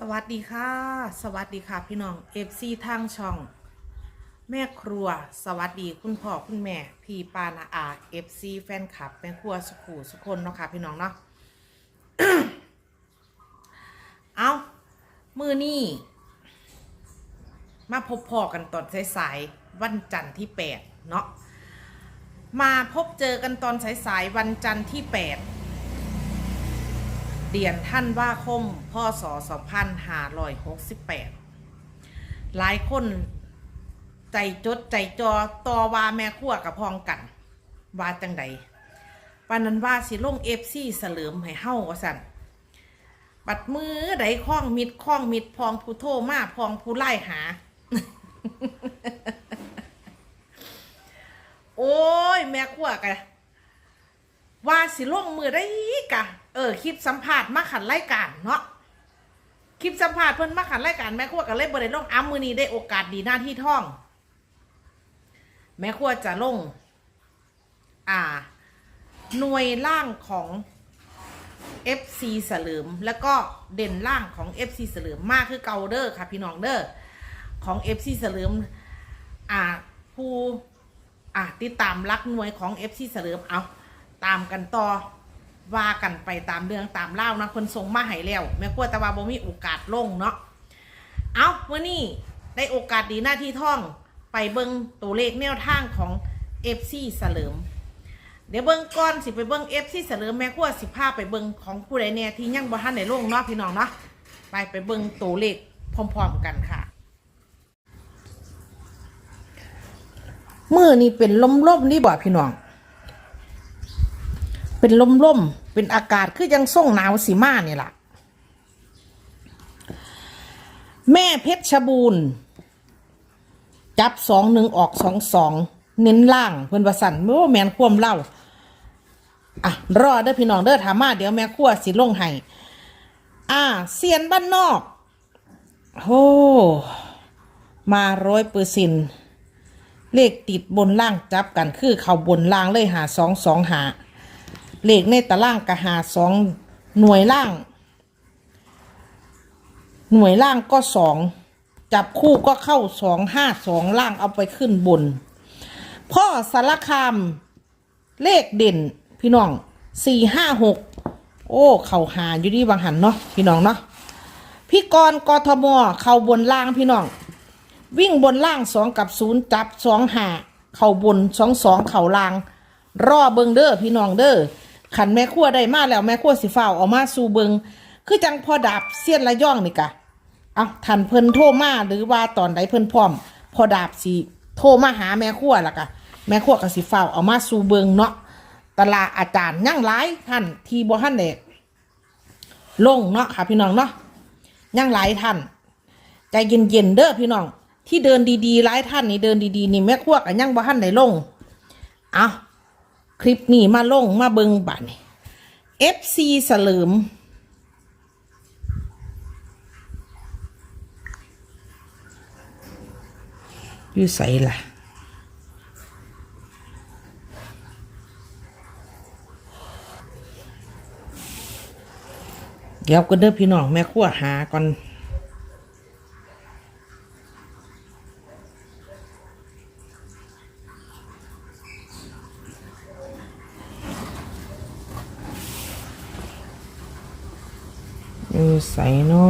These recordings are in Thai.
สวัสดีค่ะ สวัสดีค่ะพี่น้องเอฟซีทางช่อง แม่ครัว สวัสดีคุณพ่อคุณแม่ พี่ปานาอาเอฟซีแฟนคลับแม่ครัวสุขูสุคนเนาะค่ะพี่น้องเนาะ เอามือนี่มาพบพอกันตอนสายๆวันจันทร์ที่แปดเนาะ มาพบเจอกันตอนสายๆวันจันทร์ที่แปด เดือนท่านว่าคมพศ2568 หลายคนใจจดใจจอต่อว่าแม่ขั้วกับพองกันว่าจังใดปานันว่าสิลงเอฟซีเสลิมให้เฮ้าว่าสั่นปัดมือใดคล้องมิดคล้องมิดพองผู้โทมาพองผู้ไล่หา โอ้ย แม่ขั้วกัน ว่าสิลงมือได้กะ เออคลิปสัมภาษณ์มาขันรายการเนาะคลิปสัมภาษณ์เพิ่นมาขันรายการแม่ครัวกันเลยบ่ได้ลงอ้ามือนี้ได้โอกาสดีหน้าที่ท่อง แม่ครัวจะลง อ่า หน่วยล่างของ FC เสลิมแล้วก็เด่นล่างของ FC เสลิมมากคือเกาเดอร์ค่ะพี่น้องเดอ้อของ FC เสลิมอ่าผู้อะติดตามรักหน่วยของ FC เสลิมเอา ตามกันต่อว่ากันไปตามเรื่องตามเล่านะคนทรงมาให้แล้วแม่กลัวแต่ว่าบ่มีโอกาสลงเนาะเอาวันนี้ได้โอกาสดีหน้าที่ท่องไปเบิ้งตัวเลขแนวทางของ FC เสลิม เดี๋ยวเบิ้งก่อนสิไปเบิ้ง FC เสลิมแม่กลัวสิพาไปเบิ้งของผู้ใดแน่ที่ยังบ่ทันได้ลงเนาะพี่น้องเนาะไปไปเบิ้งตัวเลขพร้อม ๆกันค่ะมือนี่เป็นลมๆนี่บ่พี่น้อง เป็นลมลมๆเป็นอากาศคือยังส่งหนาวสีมาเนี่ยล่ะ แม่เพชรชบูรณ์จับสองหนึ่งออกสองสองเน้นล่างเพิ่อนประสันไม่ว่าแมนควมเล่าอะรอเด้อพี่น้องเด้อถามมาเดี๋ยวแม่ขั้วสิลงให้อ่าเซียนบ้านนอกโอ้มาร้อยเปอร์เซ็นเลขติดบนล่างจับกันคือเขาบนล่างเลยหาสองสองหา เลขในตารางกะหาสองหน่วยล่าง หน่วยล่างก็สองจับคู่ก็เข้าสองห้าสองล่างเอาไปขึ้นบน พ่อสารคามเลขเด่นพี่น้องสี่ห้าหกโอ้ เข่าหาอยู่ดีบางหันเนาะพี่น้องเนาะพี่กรณ์กทมเข่าบนล่างพี่น้อง วิ่งบนล่างสองกับศูนย์จับสองหาเข่าบนสองสองเข่าล่าง รอเบิงเด้อพี่น้องเด้อ ขันแม่ขั้วได้มาแล้วแม่ขั้วสิฝ้าวเอามาสู่เบิงคือจังพอดาบเสี้ยนระย่องนี่กะเอาทันเพิ่นโทรมาหรือว่าตอนใดเพิ่นพร้อม พอดาบสิโทรมาหาแม่ขั้วล่ะกะแม่ขั้วก็สิฝ้าวเอามาสู่เบิงเนาะตลาดอาจารย์ยั่งหลายท่านที่บ่ท่านเด็กลงเนาะค่ะพี่น้องเนาะยั่งหลายท่านใจเย็นๆเด้อพี่น้องที่เดินดีๆหลายท่านนี่เดินดีๆนี่แม่ขั้วกันยั่งบ่ท่านได้ลงเอา คลิปนี้มาลงมาเบิงบัตร FC เสลิมอยู่ใส่ล่ะ เดี๋ยวก็เด้อพี่น้องแม่ขั้วหาก่อน อยู่ใส่นอ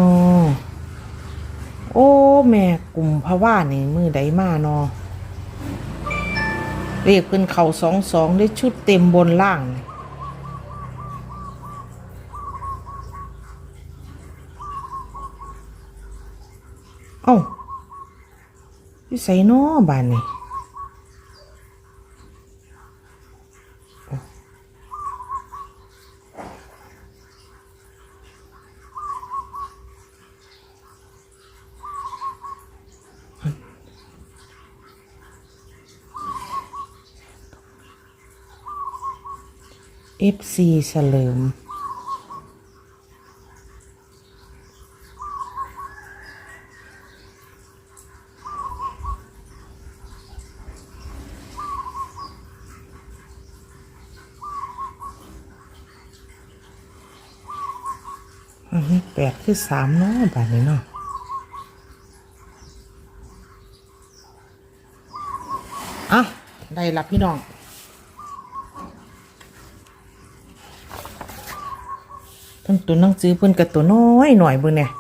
โอ้ แม่กลุ่มพะว่านี่มือใดมานอเรียกเป็นเข่าสองสองได้ชุดเต็มบนล่างเอ้าอยู่ใส่นอบานนี่ FC เฉลิม อันนี้แปดคือสามเนาะบาทนี้เนาะอะ ได้ละพี่น้อง เพิ่นตัวหนังสือเพิ่นกับตัวน้อยหน่อยเบิ่งเนี่ย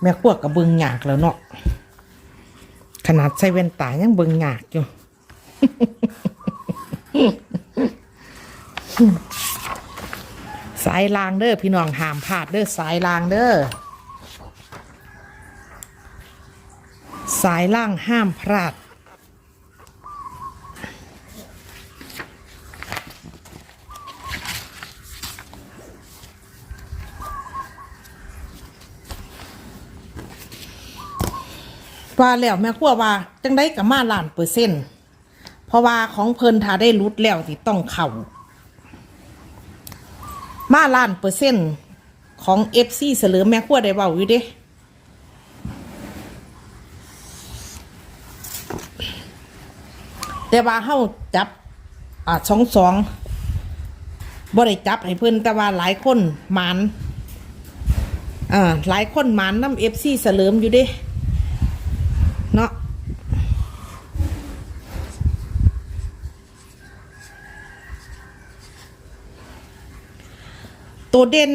แม่ขวกกับเบิ่งยากแล้วเนาะขนาดใส่แว่นตายังเบิ่งยากอยู่สายลางเด้อพี่น้องห้ามพลาดเด้อสายลางเด้อสายล่างห้ามพลาด ว่าแล้วแม่ครัวว่าจังได้กับมาล้านเปอร์เซ็นต์เพราะว่าของเพิ่นถ้าได้รุดแล้วที่ต้องเข่ามาล้านเปอร์เซ็นต์ของเอฟซีเสลือแม่ครัวได้เบาอยู่เด้แต่ว่าเฮาจับอ่าสองสองบ่ได้จับให้เพิ่นแต่ว่าหลายคนหมานอ่าหลายคนหมานน้ำเอฟซีเสลิมอยู่เด้ เนาะ ตัวเด่น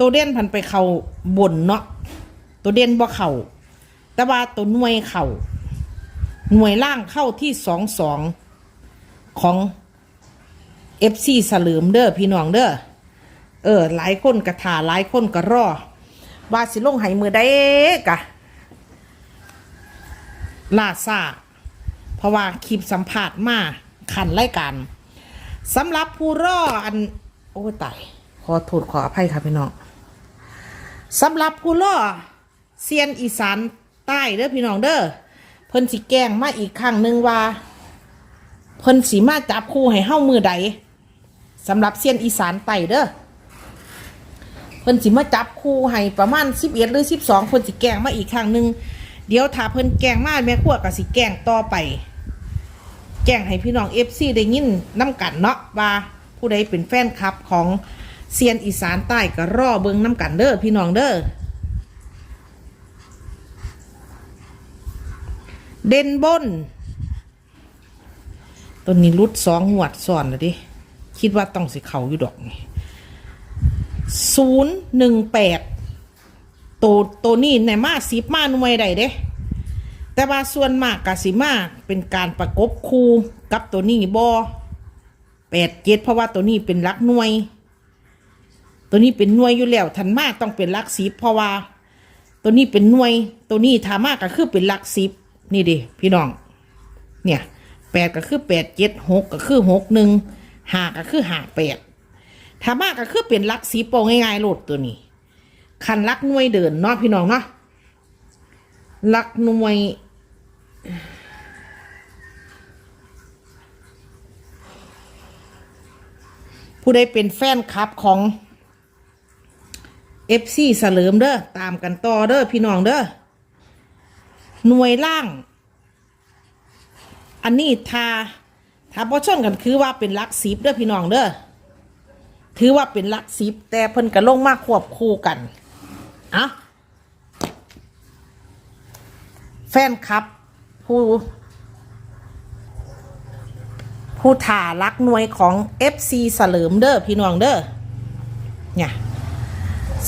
ตัวเด่นพันไปเขาบนเนาะตัวเด่นบ่เขาแต่ว่าตัวหน่วยเขาหน่วยล่างเข้าที่สองสองของเอฟซีสลืมเด้อพี่น้องเด้อเออ หลายคนกระถาหลายคนก็รอว่าสิลงไหมือได้กะลาซาเพราะว่าคลิปสัมภาษณ์มาขันไล่กันสำหรับผู้รออัน โอ้ตาย ขอโทษขออภัยค่ะพี่น้องสำหรับผู้รอเซียนอีสานใต้เด้อพี่น้องเด้อเพิ่นสิแกงมาอีกครั้งหนึ่งว่า เพิ่นสิมาจับคู่ให้เฮ้ามือใดสำหรับเซียนอีสานใต้เด้อเพิ่นสิมาจับคู่ให้ประมาณ11หรือ12เพิ่นสิแกงมาอีกครั้งหนึ่งเดี๋ยวถ้าเพิ่นแกงมาแม่ครัวก็สิแกงต่อไป แกงให้พี่น้องเอฟซีได้ยินน้ำกันเนาะว่าผู้ใดเป็นแฟนคลับของ เซียนอีสานใต้ก็รอเบิงน้ำกันเด้อพี่น้องเด้อเด่นบนตัวนี้รุดสองหวดซ้อนเลยดิ คิดว่าต้องสิเขาอยู่ดอกนี่ศูนย์หนึ่งแปดตัวตัวนี้ในมาสิบมาหน่วยใดเด้ แต่ว่าส่วนมากกสิมาเป็นการประกบคู่กับตัวนี้บอแปดเจ็ดเพราะว่าตัวนี้เป็นลักหน่วย ตัวนี้เป็นหน่วยอยู่แล้วทันมากต้องเป็นลักสิบเพราะว่า ตัวนี้เป็นหน่วย ตัวนี้ถามากก็คือเป็นลักสิบนี่ดิพี่น้อง เนี่ยแปดก็คือแปดเจ็ดหกก็คือหกหนึ่งห้าก็คือห้าแปดถามากก็คือเป็นลักสิบโปง่ายๆโหลดตัวนี้คันลักหน่วยเดินเนาะพี่น้องเนาะลักหน่วยผู้ใดเป็นแฟนคลับของ เอฟซีเสลิมเด้อตามกันต่อเด้อพี่น้องเด้อหน่วยล่าง อันนี้ทาถ้าพอชนกันคือว่าเป็นลักสิบเด้อพี่น้องเด้อถือว่าเป็นลักสิบแต่เพิ่นก็ลงมากควบคู่กันอะแฟนคลับผู้ผู้ถ่ารักหน่วยของ FC เสลิมเด้อพี่น้องเด้อเนี่ย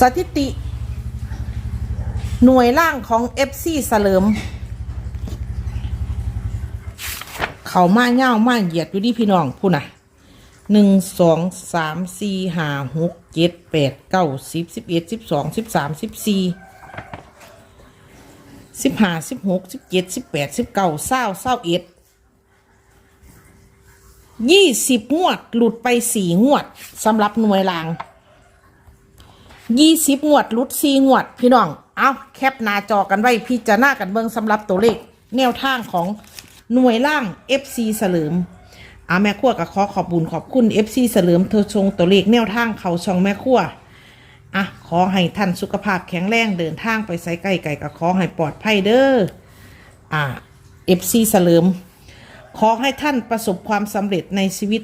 สถิติ หน่วยล่างของ FC เสลิม เขามาเง่ามาเหยียดอยู่ดิพี่น้องผู้น่ะหนึ่งสองสามสี่ห้าหกเจ็ดแปดเก้าสิบสิบเอ็ดสิบสองสิบสามสิบสี่สิบห้าสิบหกสิบเจ็ดสิบแปดสิบเก้าเศร้าเศร้าเอ็ดยี่สิบงวด หลุดไปสี่งวดสำหรับหน่วยลาง ยี่สิบงวดลุดสี่งวด พี่น้อง เอาแคปหน้าจอกันไว้พิจารณากันเบิ่งสำหรับตัวเลข แนวทางของหน่วยล่าง FC เสลิมอาแม่ขั้วก็ขอขอบบุญขอบคุณ FC เสริมเธอชงตัวเลขแนวทางเขาช่องแม่ขั้วอะขอให้ท่านสุขภาพแข็งแรงเดินทางไปไสไก่ไก่ก็ขอให้ปลอดภัยเด้ออ่า FC เสริม ขอให้ท่านประสบความสำเร็จในชีวิต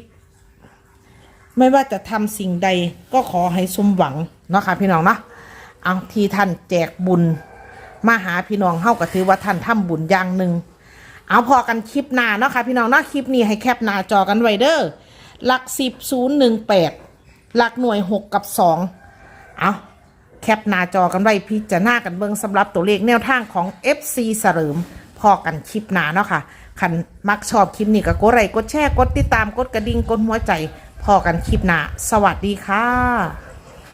ไม่ว่าจะทำสิ่งใดก็ขอให้สมหวัง เนาะค่ะพี่น้องเนาะเอาที่ท่านแจกบุญมาหาพี่น้องเฮาก็ถือว่าท่านทำบุญอย่างหนึ่งเอาพอกันคลิปหน้าเนาะค่ะพี่น้องเนาะคลิปนี้ให้แคปหน้าจอกันไว้เด้อหลักสิบศูนย์หนึ่งแปดหลักหน่วยหกกับสองเอาแคปหน้าจอกันไว้พิจารณากันเบิ่งสำหรับตัวเลขแนวทางของ FC เสริมพอกันคลิปหน้าเนาะค่ะคันมักชอบคลิปนี้ก็กดไลค์กดแชร์กดติดตามกดกระดิ่งกดหัวใจพอกันคลิปหน้าสวัสดีค่ะ